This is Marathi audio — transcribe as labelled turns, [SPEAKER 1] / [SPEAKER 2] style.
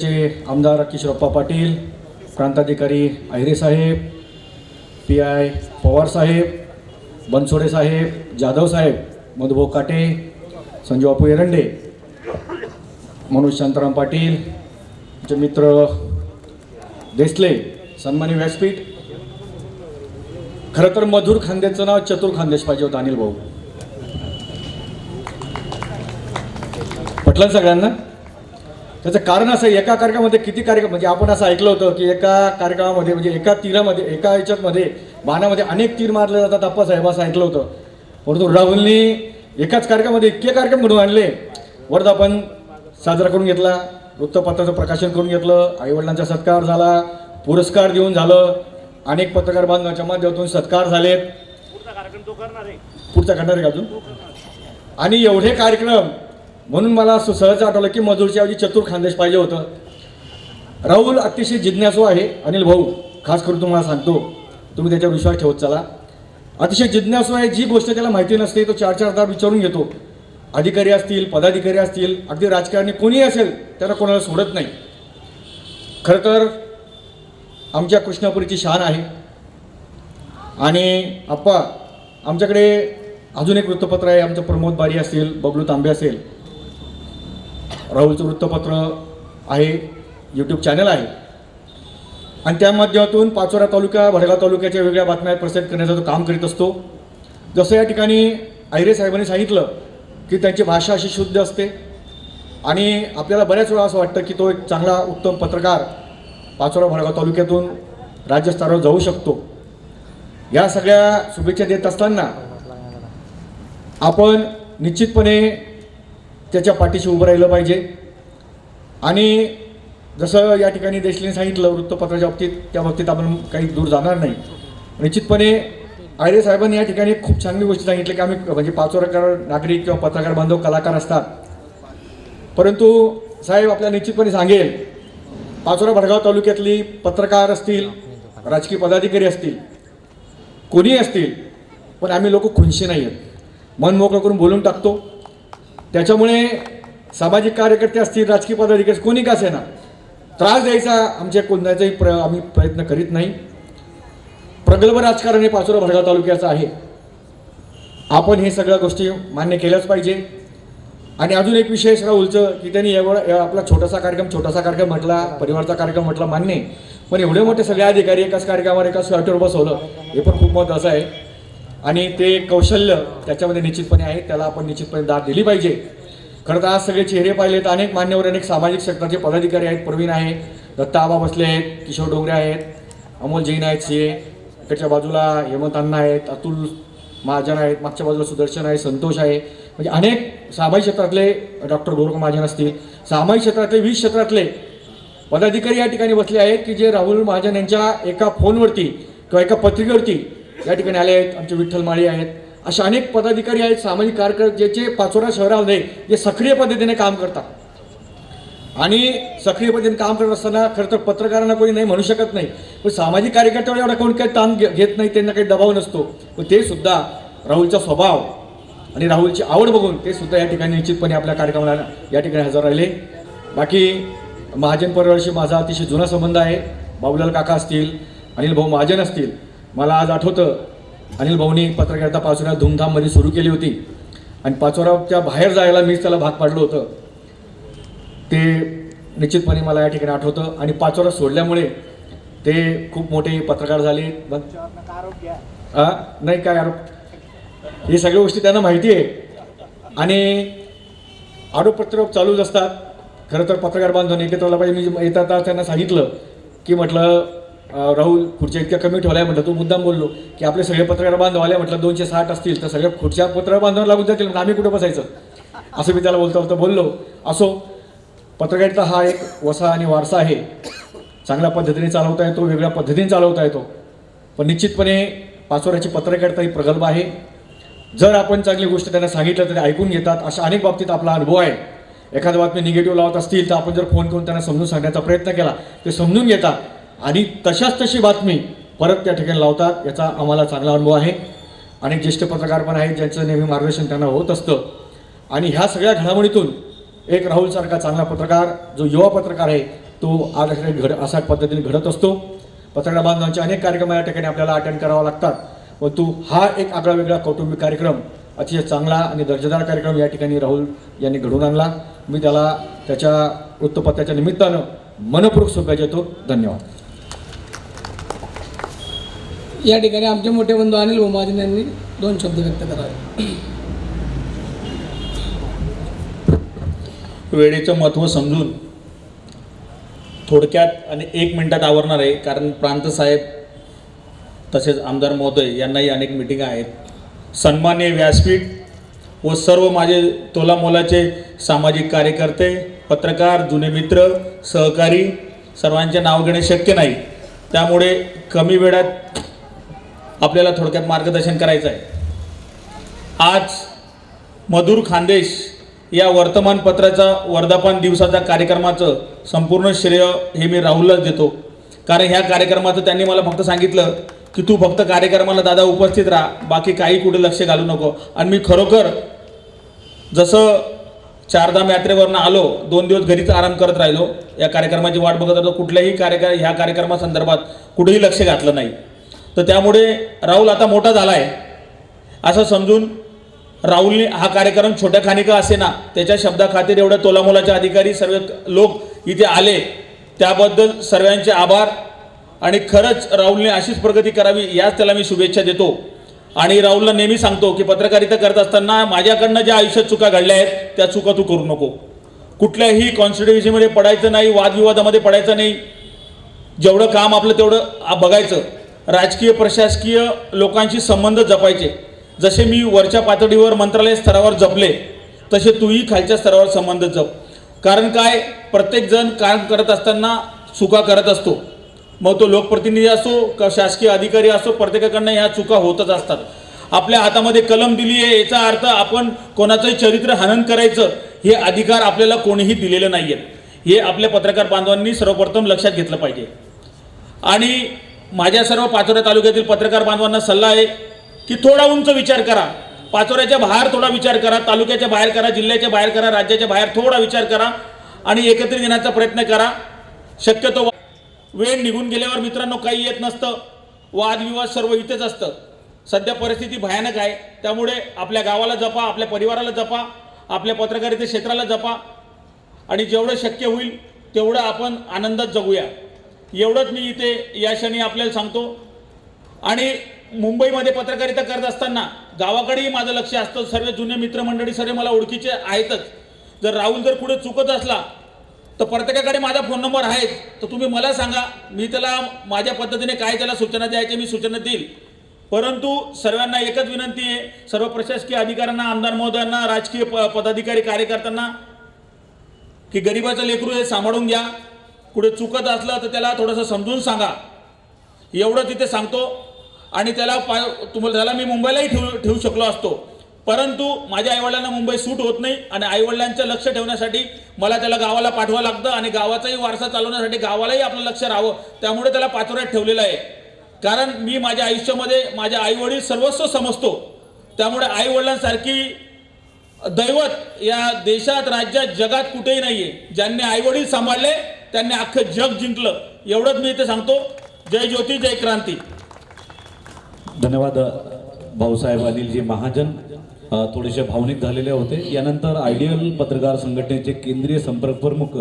[SPEAKER 1] चे आमदार किशोरप्पा पाटील प्रांताधिकारी आहिरे साहेब पी आय पवार साहेब बनसोडे साहेब जाधव साहेब मधुभाऊ काटे संजू बापू एरंडे मनोज शांताराम पाटील आमचे मित्र देसले सन्मानी व्यासपीठ खरं तर मधुर खांद्याचं नाव चतुर खानदेश पाहिजे होतं अनिल भाऊ पटलं ना सगळ्यांना? त्याचं कारण असं एका कार्यक्रमामध्ये किती कार्यक्रम म्हणजे आपण असं ऐकलं होतं की एका कार्यक्रमामध्ये म्हणजे एका तीरामध्ये एका ह्याच्यामध्ये बाणामध्ये अनेक तीर मारले जातात आप्पासाहेब असं ऐकलं होतं. परंतु राहुलनी एकाच कार्यक्रमामध्ये इतके कार्यक्रम घडून आणले. वर्धापन साजरा करून घेतला वृत्तपत्राचं प्रकाशन करून घेतलं आईवडिलांचा सत्कार झाला पुरस्कार देऊन झालं अनेक पत्रकार बांधवांच्या माध्यमातून सत्कार झालेत. पुढचा करणार आहे का अजून? आणि एवढे कार्यक्रम म्हणून मला असं सहज आठवलं की मजूरच्या ऐवजी चतुर खानदेश पाहिजे होतं. राहुल अतिशय जिज्ञासू आहे अनिल भाऊ खास करून तुम्हाला सांगतो तुम्ही त्याच्यावर विश्वास ठेवत चला. अतिशय जिज्ञासू आहे जी गोष्ट त्याला माहिती नसते तो चार चार दार विचारून घेतो. अधिकारी असतील पदाधिकारी असतील अगदी राजकारणी कोणीही असेल त्याला कोणाला सोडत नाही. खरं तर आमच्या कृष्णापुरीची शान आहे. आणि आप्पा आमच्याकडे अजून एक वृत्तपत्र आहे आमचं प्रमोद बारी असेल बबलू तांबे असेल राहुलचं वृत्तपत्र आहे यूट्यूब चॅनल आहे. आणि त्या माध्यमातून पाचोरा तालुका भडगाव तालुक्याच्या वेगळ्या बातम्या प्रसारित करण्याचं तो काम करीत असतो. जसं या ठिकाणी आयरे साहेबांनी सांगितलं की त्यांची भाषा अशी शुद्ध असते. आणि आपल्याला बऱ्याच वेळा असं वाटतं की तो एक चांगला उत्तम पत्रकार पाचोरा भडगाव तालुक्यातून राज्यस्तरावर जाऊ शकतो. या सगळ्या शुभेच्छा देत असताना आपण निश्चितपणे त्याच्या पाठीशी उभं राहिलं पाहिजे. आणि जसं या ठिकाणी देशलेने सांगितलं वृत्तपत्राच्या बाबतीत त्या बाबतीत आपण काही दूर जाणार नाही. निश्चितपणे आयरे साहेबांनी या ठिकाणी खूप चांगली गोष्ट सांगितली की आम्ही म्हणजे पाचोराकार नागरिक किंवा पत्रकार बांधव कलाकार असतात. परंतु साहेब आपल्याला निश्चितपणे सांगेल पाचोरा भडगाव तालुक्यातली पत्रकार असतील राजकीय पदाधिकारी असतील कोणीही असतील पण आम्ही लोक खुनशी नाही आहेत मन मोकळं करून बोलून टाकतो. त्याच्यामुळे सामाजिक कार्यकर्ते असतील राजकीय पदाधिकारी कोणी का असेना त्रास द्यायचा आमच्या कोणाचाही प्र आम्ही प्रयत्न करीत नाही. प्रगल्भ राजकारण हे पाचोरा भडगाव तालुक्याचं आहे. आपण हे सगळ्या गोष्टी मान्य केल्याच पाहिजे. आणि अजून एक विशेष राहुलचं की त्यांनी एवढा आपला छोटासा कार्यक्रम छोटासा कार्यक्रम म्हटला परिवारचा कार्यक्रम म्हटला मान्य पण एवढे मोठे सगळे अधिकारी एकाच कार्यक्रमावर एकाच स्लॉटवर बसवलं हे पण खूप महत्त्वाचं आहे. आणि ते कौशल्य त्याच्यामध्ये निश्चितपणे आहे त्याला आपण निश्चितपणे दाद दिली पाहिजे. खरं तर आज सगळे चेहरे पाहिले तर अनेक मान्यवर अनेक सामाजिक क्षेत्राचे पदाधिकारी आहेत प्रवीण आहे दत्ता आबा बसले आहेत किशोर डोंगरे आहेत अमोल जैन आहेत सी इकडच्या बाजूला हेमंत अण्णा आहेत अतुल महाजन आहेत मागच्या बाजूला सुदर्शन आहे संतोष आहे. म्हणजे अनेक सामाजिक क्षेत्रातले डॉक्टर गोरख महाजन असतील सामाजिक क्षेत्रातले वीज क्षेत्रातले पदाधिकारी या ठिकाणी बसले आहेत की जे राहुल महाजन यांच्या एका फोनवरती किंवा एका पत्रिकेवरती या ठिकाणी आले आहेत आमचे विठ्ठल माळी आहेत. अशा अनेक पदाधिकारी आहेत सामाजिक कार्यकर्ते ज्याचे पाचोरा शहरामध्ये जे सक्रिय पद्धतीने काम करतात. आणि सक्रिय पद्धतीने काम करत असताना खरं तर पत्रकारांना कोणी नाही म्हणू शकत नाही. पण सामाजिक कार्यकर्त्यावर एवढा कोणी काही ताण घे- घेत नाही त्यांना काही दबाव नसतो. पण ते सुद्धा राहुलचा स्वभाव आणि राहुलची आवड बघून ते सुद्धा या ठिकाणी निश्चितपणे आपल्या कार्यक्रमाला या ठिकाणी हजर राहिले. बाकी महाजन परिवाराशी माझा अतिशय जुना संबंध आहे. बाबूलाल काका असतील अनिल भाऊ महाजन असतील मला आज आठवतं अनिल भाऊनी पत्रकारिता पाचोऱ्या धूमधाममध्ये सुरू केली होती. आणि पाचोऱ्याच्या बाहेर जायला मीच त्याला भाग पाडलं होतं. ते निश्चितपणे मला या ठिकाणी आठवतं. आणि पाचोरा सोडल्यामुळे ते खूप मोठे पत्रकार झाले. हां नाही काय आरोप? हे सगळ्या गोष्टी त्यांना माहिती आहे. आणि आरोपपत्र चालूच असतात. खरं तर पत्रकार बांधवांनी एकत्र पाहिजे. मी येता त्यांना सांगितलं की म्हटलं राहुल खुर्च्या इतक्या कमी ठेवल्या म्हटलं तू मुद्दाम बोललो की आपले सगळे पत्रकार बांधव आले म्हटलं दोनशे साठ असतील तर सगळ्या खुर्च्या पत्रकार बांधवांना लागून जातील आम्ही कुठं बसायचं? असं मी त्याला बोलता बोलता बोललो. असो पत्रकारिता हा एक वसा आणि वारसा आहे. चांगल्या पद्धतीने चालवता येतो वेगळ्या पद्धतीने चालवता येतो. पण निश्चितपणे पाचोऱ्याची पत्रकारिता ही प्रगल्भ आहे. जर आपण चांगली गोष्ट त्यांना सांगितलं तर ऐकून घेतात. अशा अनेक बाबतीत आपला अनुभव आहे. एखाद्या बातमी निगेटिव्ह लावत असतील तर आपण जर फोन करून त्यांना समजून सांगण्याचा प्रयत्न केला ते समजून घेतात. आणि तशाच तशी बातमी परत त्या ठिकाणी लावतात याचा आम्हाला चांगला अनुभव आहे. अनेक ज्येष्ठ पत्रकार पण आहेत ज्यांचं नेहमी मार्गदर्शन त्यांना होत असतं. आणि ह्या सगळ्या घडामोडीतून एक राहुलसारखा चांगला पत्रकार जो युवा पत्रकार आहे तो आज घड अशा पद्धतीने घडत असतो. पत्रकार बांधवांचे अनेक कार्यक्रम या ठिकाणी आपल्याला अटेंड करावा लागतात. परंतु हा एक आगळा वेगळा कौटुंबिक कार्यक्रम अतिशय चांगला आणि दर्जेदार कार्यक्रम या ठिकाणी राहुल यांनी घडवून आणला. मी त्याला त्याच्या वृत्तपत्राच्या निमित्तानं मनपूर्वक शुभेच्छा देतो. धन्यवाद.
[SPEAKER 2] या ठिकाणी आमचे मोठे बंधू अनिल महाजन यांनी दोन शब्द व्यक्त करावे.
[SPEAKER 3] वेळेचं महत्त्व समजून थोडक्यात आणि एक मिनटात आवरणार आहे कारण प्रांतसाहेब तसेच आमदार महोदय यांनाही अनेक मिटिंग आहेत. सन्मान्य व्यासपीठ व सर्व माझे तोलामोलाचे सामाजिक कार्यकर्ते पत्रकार जुने मित्र सहकारी सर्वांचे नाव घेणे शक्य नाही. त्यामुळे कमी वेळात आपल्याला थोडक्यात मार्गदर्शन करायचं आहे आज मधुर खानदेश या वर्तमानपत्राचा वर्धापन दिवसाच्या कार्यक्रमाचं संपूर्ण श्रेय हे मी राहुललाच देतो. कारण ह्या कार्यक्रमाचं त्यांनी मला फक्त सांगितलं की तू फक्त कार्यक्रमाला दादा उपस्थित राहा बाकी काही कुठे लक्ष घालू नको. आणि मी खरोखर जसं चारधाम यात्रेवरनं आलो दोन दिवस घरीच आराम करत राहिलो या कार्यक्रमाची वाट बघत होतो कुठल्याही कार्यक्र ह्या कार्यक्रमासंदर्भात कुठेही लक्ष घातलं नाही. तर त्यामुळे राहुल आता मोठा झाला आहे असं समजून राहुलने हा कार्यक्रम छोट्या खानिका असे ना त्याच्या शब्दाखातीर एवढ्या तोलामोलाचे अधिकारी सर्व लोक इथे आले. त्याबद्दल सर्वांचे आभार. आणि खरंच राहुलने अशीच प्रगती करावी याच त्याला मी शुभेच्छा देतो. आणि राहुलला नेहमी सांगतो की पत्रकारिता करत असताना माझ्याकडनं ज्या आयुष्यात चुका घडल्या आहेत त्या चुका तू करू नको. कुठल्याही कॉन्स्टिट्युन्सीमध्ये पडायचं नाही वादविवादामध्ये पडायचं नाही. जेवढं काम आपलं तेवढं आ- बघायचं. राजकीय प्रशासकीय लोकांशी संबंध जपायचे. जसे मी वरच्या पातळीवर मंत्रालय स्तरावर जपले तसे तूही खालच्या स्तरावर संबंध जप. कारण काय? प्रत्येकजण काम करत असताना चुका करत असतो. मग तो लोकप्रतिनिधी असो का शासकीय अधिकारी असो प्रत्येकाकडनं ह्या चुका होतच असतात. आपल्या हातामध्ये कलम दिली आहे याचा अर्थ आपण कोणाचंही चरित्र हनन करायचं हे अधिकार आपल्याला कोणीही दिलेलं नाही आहेत हे आपल्या पत्रकार बांधवांनी सर्वप्रथम लक्षात घेतलं पाहिजे. आणि माझ्या सर्व पाचोऱ्या तालुक्यातील पत्रकार बांधवांना सल्ला आहे की थोडा उंच विचार करा. पाचोऱ्याच्या बाहेर थोडा विचार करा तालुक्याच्या बाहेर करा जिल्ह्याच्या बाहेर करा राज्याच्या बाहेर थोडा विचार करा आणि एकत्रित येण्याचा प्रयत्न करा. शक्यतो वेळ निघून गेल्यावर मित्रांनो काही येत नसतं. वादविवाद सर्व इथेच असतं. सध्या परिस्थिती भयानक आहे. त्यामुळे आपल्या गावाला जपा आपल्या परिवाराला जपा आपल्या पत्रकारिते क्षेत्राला जपा आणि जेवढं शक्य होईल तेवढं आपण आनंदात जगूया. एवढंच मी इथे या क्षणी आपल्याला सांगतो. आणि मुंबईमध्ये पत्रकारिता करत असताना गावाकडेही माझं लक्ष असतं. सर्व जुने मित्रमंडळी सर्व मला ओळखीचे आहेतच. जर राहुल जर कुठे चुकत असला तर प्रत्येकाकडे माझा फोन नंबर आहे तर तुम्ही मला सांगा मी त्याला माझ्या पद्धतीने काय त्याला सूचना द्यायच्या मी सूचना देईल. परंतु सर्वांना एकच विनंती आहे सर्व प्रशासकीय अधिकाऱ्यांना आमदार महोदयांना राजकीय प पदाधिकारी कार्यकर्त्यांना की गरिबाचं लेकरू हे सांभाळून घ्या. कुठे चुकत असलं तर त्याला थोडंसं समजून सांगा. एवढं तिथे सांगतो. आणि त्याला पा तुम्हाला त्याला मी मुंबईलाही ठेवू ठेवू शकलो असतो. परंतु माझ्या आईवडिलांना मुंबई सूट होत नाही आणि आईवडिलांचं लक्ष ठेवण्यासाठी मला त्याला गावाला पाठवावं लागतं आणि गावाचाही वारसा चालवण्यासाठी गावालाही आपलं लक्ष राहावं. त्यामुळे त्याला पाचोऱ्यात ठेवलेलं आहे. कारण मी माझ्या आयुष्यामध्ये माझ्या आईवडील सर्वस्व समजतो. त्यामुळे आईवडिलांसारखी दैवत या देशात राज्यात जगात कुठेही नाही आहे ज्यांनी आईवडील सांभाळले त्यांनी अख्खं जग जिंकलं. एवढंच मी इथे सांगतो. जय ज्योती जय क्रांती.
[SPEAKER 4] धन्यवाद भाऊसाहेब अनिलजी महाजन. थोडेसे भावनिक झालेले होते. यानंतर आयडियल पत्रकार संघटनेचे केंद्रीय संपर्क प्रमुख